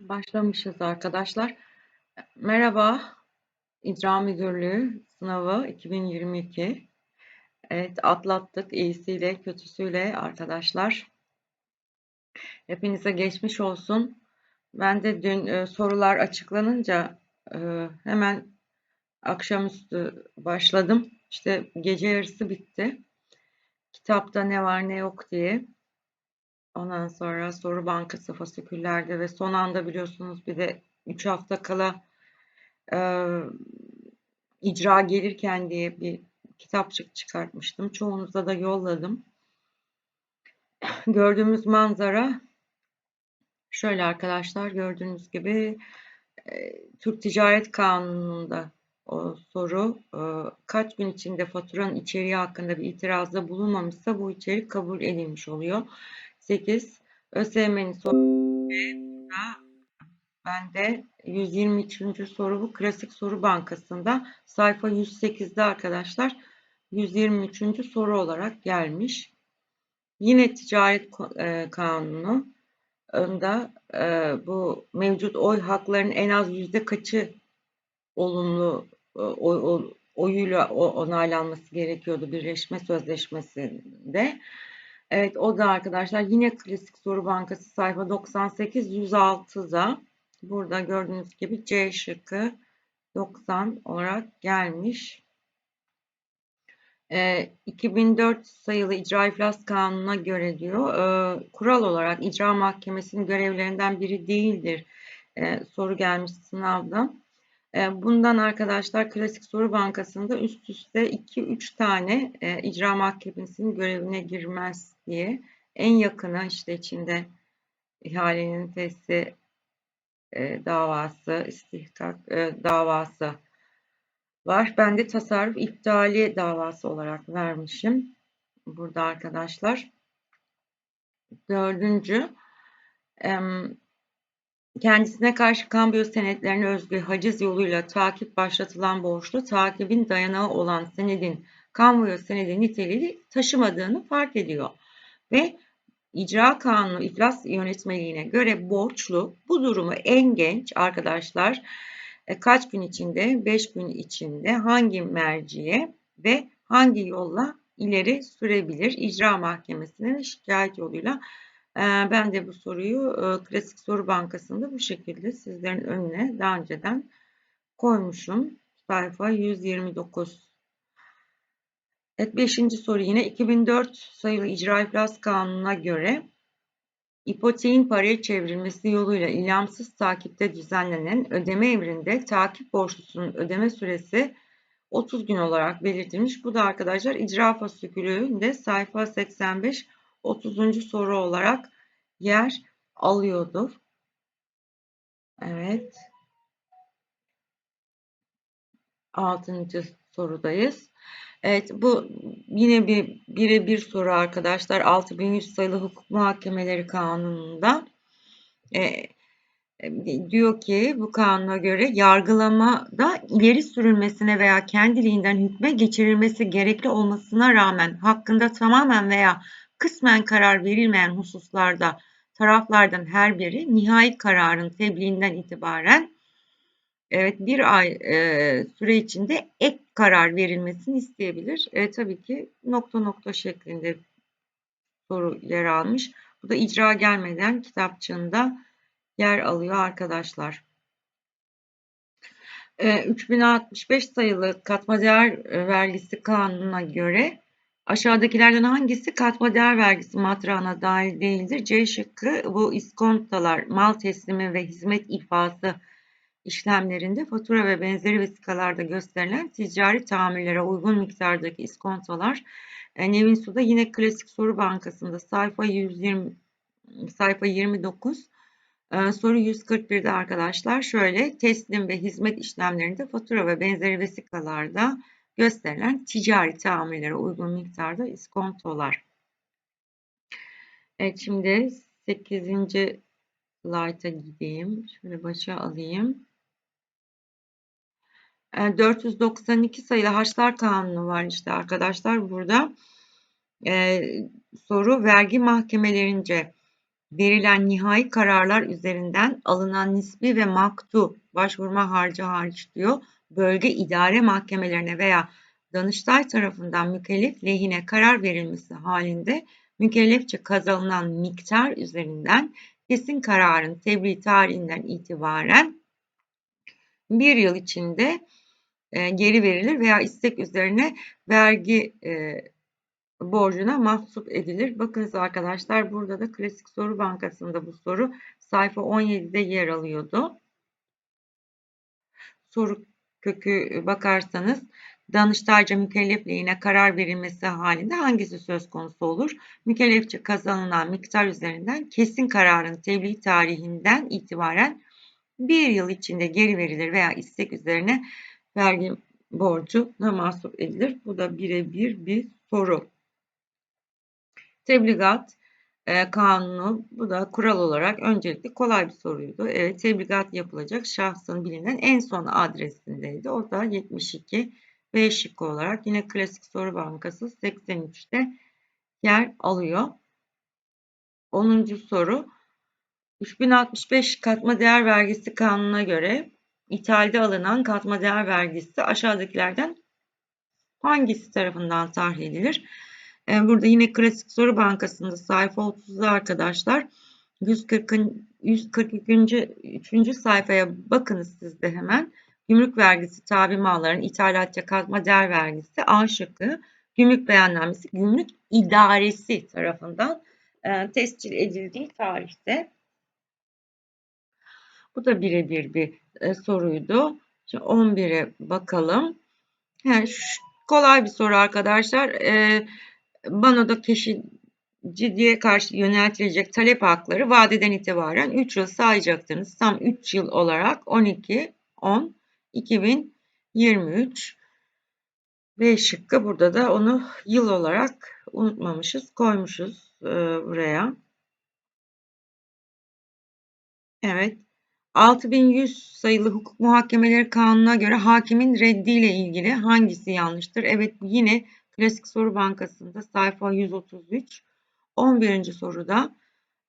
Başlamışız arkadaşlar. Merhaba, İcra Müdürlüğü sınavı 2022. Evet, atlattık iyisiyle kötüsüyle arkadaşlar. Hepinize geçmiş olsun. Ben de dün e, sorular açıklanınca e, hemen akşamüstü başladım. İşte gece yarısı bitti. Kitapta ne var ne yok diye. Ondan sonra soru bankası fasiküllerde ve son anda biliyorsunuz bir de 3 hafta kala e, icra gelirken diye bir kitapçık çıkartmıştım. Çoğunuza da yolladım. Gördüğümüz manzara şöyle arkadaşlar gördüğünüz gibi e, Türk Ticaret Kanunu'nda o soru e, kaç gün içinde faturanın içeriği hakkında bir itirazda bulunmamışsa bu içerik kabul edilmiş oluyor. 8. ÖSYM'nin soru burada bende 123. soru bu klasik soru bankasında sayfa 108'de arkadaşlar 123. soru olarak gelmiş. Yine ticaret e, kanunu da e, bu mevcut oy haklarının en az yüzde kaçı olumlu e, oy, oyuyla onaylanması gerekiyordu Birleşme Sözleşmesi'nde. Evet o da arkadaşlar yine klasik soru bankası sayfa 98 106'da burada gördüğünüz gibi C şıkkı 90 olarak gelmiş. E, 2004 sayılı icra iflas kanununa göre diyor e, kural olarak icra mahkemesinin görevlerinden biri değildir e, soru gelmiş sınavda. E, bundan arkadaşlar klasik soru bankasında üst üste 2-3 tane e, icra mahkemesinin görevine girmez diye en yakını işte içinde ihalenin testi e, davası, istihkak davası var. Ben de tasarruf iptali davası olarak vermişim. Burada arkadaşlar. Dördüncü, kendisine karşı kambiyo senetlerine özgü haciz yoluyla takip başlatılan borçlu takibin dayanağı olan senedin kambiyo senedi niteliği taşımadığını fark ediyor. Ve icra kanunu iflas yönetmeliğine göre borçlu bu durumu en genç arkadaşlar e, kaç gün içinde? 5 gün içinde hangi merciye ve hangi yolla ileri sürebilir? İcra mahkemesine ve şikayet yoluyla ben de bu soruyu e, klasik soru bankasında bu şekilde sizlerin önüne daha önceden koymuşum. Sayfa 129 Evet, beşinci soru yine. 2004 sayılı icra iflas kanununa göre ipoteğin paraya çevrilmesi yoluyla ilamsız takipte düzenlenen ödeme emrinde takip borçlusunun ödeme süresi 30 gün olarak belirtilmiş. Bu da arkadaşlar icra fasikülünde sayfa 85 30. soru olarak yer alıyordur. Evet. 6. sorudayız. Evet bu yine bir birebir soru arkadaşlar. 6100 sayılı hukuk muhakemeleri kanununda e, diyor ki bu kanuna göre yargılamada ileri sürülmesine veya kendiliğinden hükme geçirilmesi gerekli olmasına rağmen hakkında tamamen veya kısmen karar verilmeyen hususlarda taraflardan her biri nihai kararın tebliğinden itibaren evet bir ay e, süre içinde ek karar verilmesini isteyebilir. E, tabii ki nokta nokta şeklinde soru yer almış. Bu da icra gelmeden kitapçığında yer alıyor arkadaşlar. E, 3065 sayılı katma değer vergisi kanununa göre aşağıdakilerden hangisi katma değer vergisi matrağına dahil değildir? C şıkkı bu iskontalar, mal teslimi ve hizmet ifası işlemlerinde fatura ve benzeri vesikalarda gösterilen ticari tahammüllere uygun miktardaki iskontolar e, Nevin Su'da yine klasik soru bankasında sayfa 120 sayfa 29 e, soru 141'de arkadaşlar şöyle teslim ve hizmet işlemlerinde fatura ve benzeri vesikalarda gösterilen ticari tahammüllere uygun miktarda iskontolar. Evet şimdi 8. slayta gideyim. Şöyle başa alayım. 492 sayılı Haçlar Kanunu var işte arkadaşlar burada. Ee, soru vergi mahkemelerince verilen nihai kararlar üzerinden alınan nispi ve maktu başvurma harcı hariç diyor. Bölge idare mahkemelerine veya Danıştay tarafından mükellef lehine karar verilmesi halinde mükellefçe kazanılan miktar üzerinden kesin kararın tebliğ tarihinden itibaren bir yıl içinde e, geri verilir veya istek üzerine vergi e, borcuna mahsup edilir. Bakınız arkadaşlar burada da klasik soru bankasında bu soru sayfa 17'de yer alıyordu. Soru kökü bakarsanız Danıştayca mükellefliğine karar verilmesi halinde hangisi söz konusu olur? Mükellefçe kazanılan miktar üzerinden kesin kararın tebliğ tarihinden itibaren bir yıl içinde geri verilir veya istek üzerine vergi borcuna mahsup edilir. Bu da birebir bir soru. Tebligat e, kanunu bu da kural olarak öncelikle kolay bir soruydu. Evet tebligat yapılacak şahsın bilinen en son adresindeydi. O da 72 B şıkkı olarak yine klasik soru bankası 83'te yer alıyor. 10. soru 3065 katma değer vergisi kanununa göre ithalde alınan katma değer vergisi aşağıdakilerden hangisi tarafından tahsil edilir? Ee, burada yine klasik soru bankasında sayfa 30'da arkadaşlar 140. 142. 3. sayfaya bakınız siz de hemen. Gümrük vergisi, tabi malların, ithalatçı katma değer vergisi A şıkkı. Gümrük beyannamesi gümrük idaresi tarafından e, tescil edildiği tarihte. Bu da birebir bir e, soruydu. Şimdi 11'e bakalım. Yani şu, kolay bir soru arkadaşlar. E, da kişiciye karşı yöneltilecek talep hakları vadeden itibaren 3 yıl sayacaktınız. Tam 3 yıl olarak 12, 10, 2023 B şıkkı burada da onu yıl olarak unutmamışız. Koymuşuz e, buraya. Evet. 6100 sayılı hukuk muhakemeleri kanununa göre hakimin reddiyle ilgili hangisi yanlıştır? Evet yine klasik soru bankasında sayfa 133 11. soruda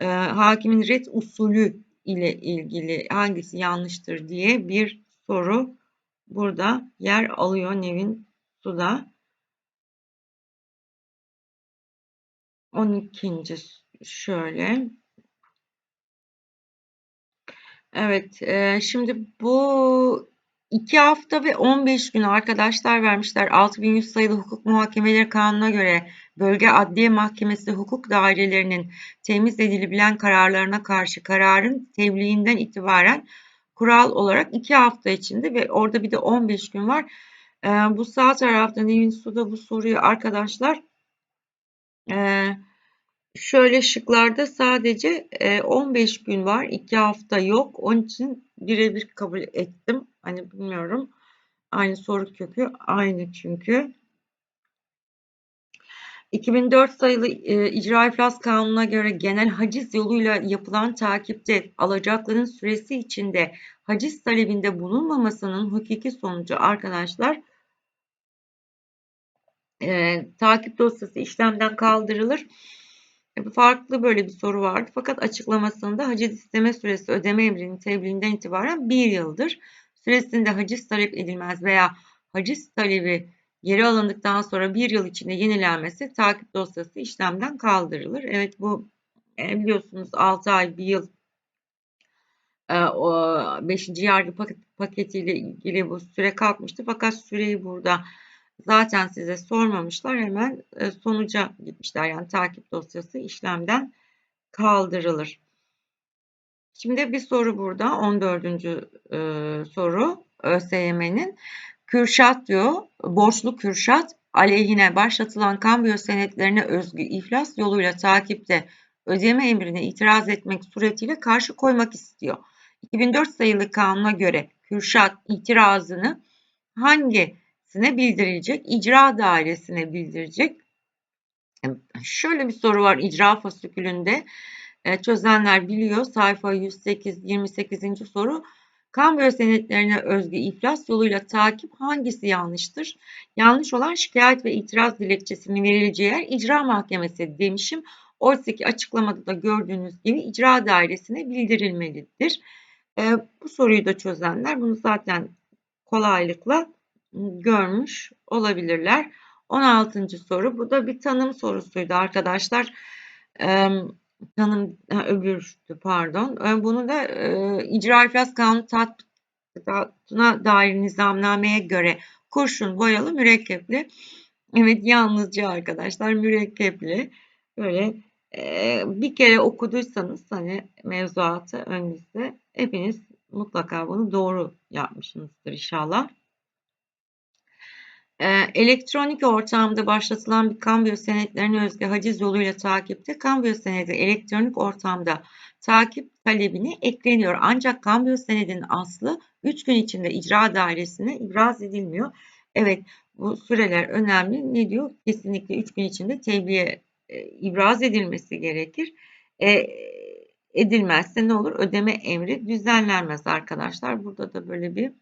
e, hakimin red usulü ile ilgili hangisi yanlıştır diye bir soru burada yer alıyor Nevin Suda. 12. şöyle. Evet, e, şimdi bu 2 hafta ve 15 gün arkadaşlar vermişler. 6100 sayılı hukuk muhakemeleri kanununa göre bölge adliye mahkemesi hukuk dairelerinin temiz edilebilen kararlarına karşı kararın tebliğinden itibaren kural olarak 2 hafta içinde ve orada bir de 15 gün var. E, bu sağ tarafta Nevin Su'da bu soruyu arkadaşlar e, şöyle şıklarda sadece e, 15 gün var. 2 hafta yok. Onun için birebir kabul ettim. Hani bilmiyorum. Aynı soru kökü aynı çünkü. 2004 sayılı e, İcra İflas Kanunu'na göre genel haciz yoluyla yapılan takipte alacakların süresi içinde haciz talebinde bulunmamasının hukuki sonucu arkadaşlar e, takip dosyası işlemden kaldırılır. E, farklı böyle bir soru vardı. Fakat açıklamasında haciz isteme süresi ödeme emrinin tebliğinden itibaren bir yıldır. Süresinde haciz talep edilmez veya haciz talebi geri alındıktan sonra bir yıl içinde yenilenmesi takip dosyası işlemden kaldırılır. Evet bu e, biliyorsunuz 6 ay, 1 yıl e, o 5. yargı paketiyle ilgili bu süre kalkmıştı. Fakat süreyi burada zaten size sormamışlar. Hemen e, sonuca gitmişler. Yani takip dosyası işlemden kaldırılır. Şimdi bir soru burada 14. soru ÖSYM'nin. Kürşat diyor, borçlu Kürşat aleyhine başlatılan kambiyo senetlerine özgü iflas yoluyla takipte ödeme emrine itiraz etmek suretiyle karşı koymak istiyor. 2004 sayılı kanuna göre Kürşat itirazını hangisine bildirecek? İcra dairesine bildirecek. Şöyle bir soru var icra fasükülünde. E, çözenler biliyor. Sayfa 108 28. soru. Kambiyo senetlerine özgü iflas yoluyla takip hangisi yanlıştır? Yanlış olan şikayet ve itiraz dilekçesinin verileceği yer icra mahkemesi demişim. Oysa ki açıklamada da gördüğünüz gibi icra dairesine bildirilmelidir. E, bu soruyu da çözenler bunu zaten kolaylıkla görmüş olabilirler. 16. soru. Bu da bir tanım sorusuydu arkadaşlar. E, tanım ha, öbürdü pardon. E, bunu da e, icra iflas kanunu tatbikatına dair nizamnameye göre kurşun boyalı mürekkepli. Evet yalnızca arkadaşlar mürekkepli. Böyle e, bir kere okuduysanız hani mevzuatı önünüzde hepiniz mutlaka bunu doğru yapmışsınızdır inşallah. Elektronik ortamda başlatılan bir kambiyo senetlerine özgü haciz yoluyla takipte kambiyo senedi elektronik ortamda takip talebine ekleniyor. Ancak kambiyo senedinin aslı 3 gün içinde icra dairesine ibraz edilmiyor. Evet bu süreler önemli. Ne diyor? Kesinlikle 3 gün içinde tebliğe e, ibraz edilmesi gerekir. E, edilmezse ne olur? Ödeme emri düzenlenmez arkadaşlar. Burada da böyle bir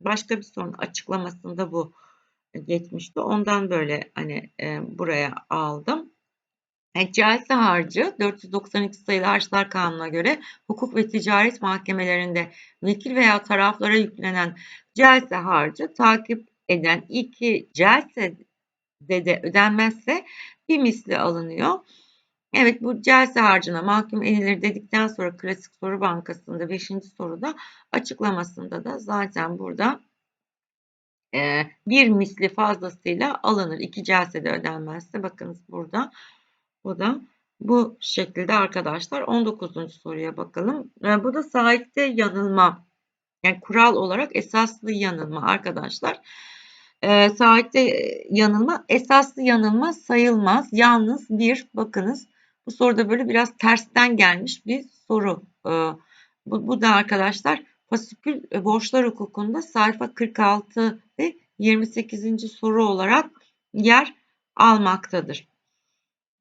başka bir sorun açıklamasında bu geçmişti. Ondan böyle hani e, buraya aldım. E, harcı 492 sayılı harçlar kanuna göre hukuk ve ticaret mahkemelerinde vekil veya taraflara yüklenen celse harcı takip eden iki celse de ödenmezse bir misli alınıyor. Evet bu celse harcına mahkum edilir dedikten sonra klasik soru bankasında 5. soruda açıklamasında da zaten burada e, bir misli fazlasıyla alınır. İki celsede ödenmezse bakınız burada bu da bu şekilde arkadaşlar 19. soruya bakalım. E, bu da sahipte yanılma yani kural olarak esaslı yanılma arkadaşlar. E, sahipte yanılma esaslı yanılma sayılmaz. Yalnız bir bakınız bu soruda böyle biraz tersten gelmiş bir soru. E, bu, bu da arkadaşlar fasikül borçlar hukukunda sayfa 46 ve 28. soru olarak yer almaktadır.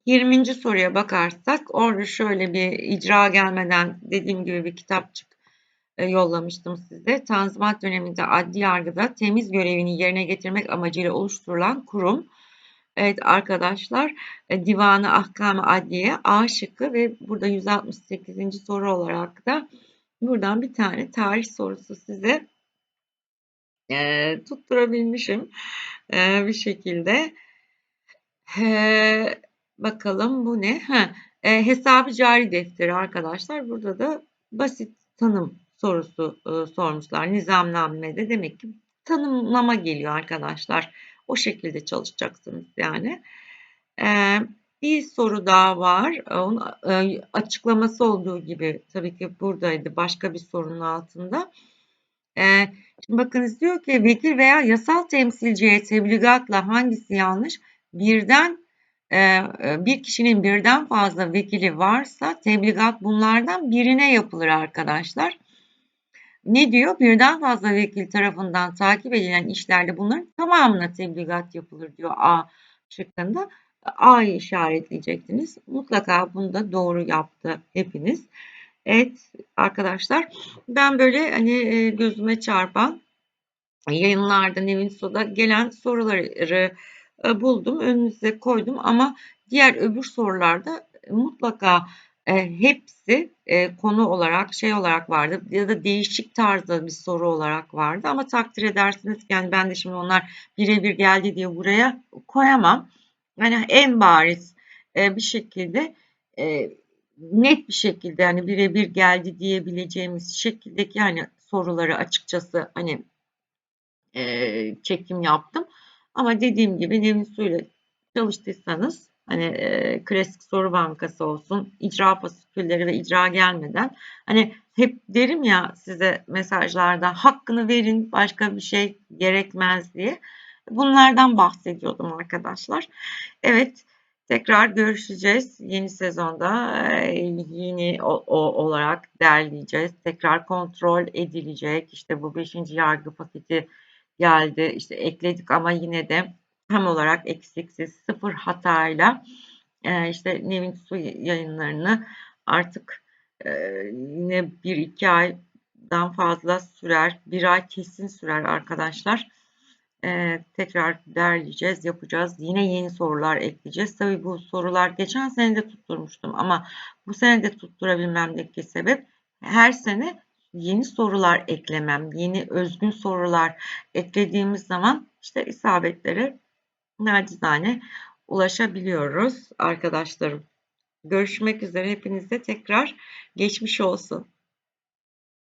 20. soruya bakarsak orada şöyle bir icra gelmeden dediğim gibi bir kitapçık e, yollamıştım size. Tanzimat döneminde adli yargıda temiz görevini yerine getirmek amacıyla oluşturulan kurum. Evet arkadaşlar e, Divanı Ahkam-ı Adliye A şıkkı ve burada 168. soru olarak da buradan bir tane tarih sorusu size e, tutturabilmişim e, bir şekilde. E, bakalım bu ne? Ha, e, hesabı cari defteri arkadaşlar. Burada da basit tanım sorusu e, sormuşlar. Nizamnamede demek ki tanımlama geliyor arkadaşlar. O şekilde çalışacaksınız yani. E, bir soru daha var. Onun e, açıklaması olduğu gibi tabii ki buradaydı başka bir sorunun altında. E, Şimdi bakınız diyor ki vekil veya yasal temsilciye tebligatla hangisi yanlış? Birden e, e, bir kişinin birden fazla vekili varsa tebligat bunlardan birine yapılır arkadaşlar. Ne diyor? Birden fazla vekil tarafından takip edilen işlerde bunların tamamına tebligat yapılır diyor A şıkkında. A'yı işaretleyecektiniz. Mutlaka bunu da doğru yaptı hepiniz. Evet arkadaşlar ben böyle hani e, gözüme çarpan yayınlarda Nevin Soda gelen soruları e, buldum önünüze koydum ama diğer öbür sorularda mutlaka e, hepsi konu olarak şey olarak vardı ya da değişik tarzda bir soru olarak vardı ama takdir edersiniz yani ben de şimdi onlar birebir geldi diye buraya koyamam. Yani en bariz bir şekilde net bir şekilde hani birebir geldi diyebileceğimiz şekildeki hani soruları açıkçası hani e, çekim yaptım. Ama dediğim gibi Nevin Su'yla çalıştıysanız hani e, klasik soru bankası olsun, icra fasikülleri ve icra gelmeden hani hep derim ya size mesajlarda hakkını verin başka bir şey gerekmez diye. Bunlardan bahsediyordum arkadaşlar. Evet Tekrar görüşeceğiz. Yeni sezonda yeni o, o olarak derleyeceğiz. Tekrar kontrol edilecek. İşte bu 5. yargı paketi geldi. İşte ekledik ama yine de tam olarak eksiksiz sıfır hatayla işte Nevin Su yayınlarını artık yine bir iki aydan fazla sürer. Bir ay kesin sürer arkadaşlar. Ee, tekrar derleyeceğiz, yapacağız. Yine yeni sorular ekleyeceğiz. Tabii bu sorular geçen sene de tutturmuştum ama bu sene de tutturabilmemdeki sebep her sene yeni sorular eklemem, yeni özgün sorular eklediğimiz zaman işte isabetlere nacizane ulaşabiliyoruz arkadaşlarım. Görüşmek üzere hepinize tekrar geçmiş olsun.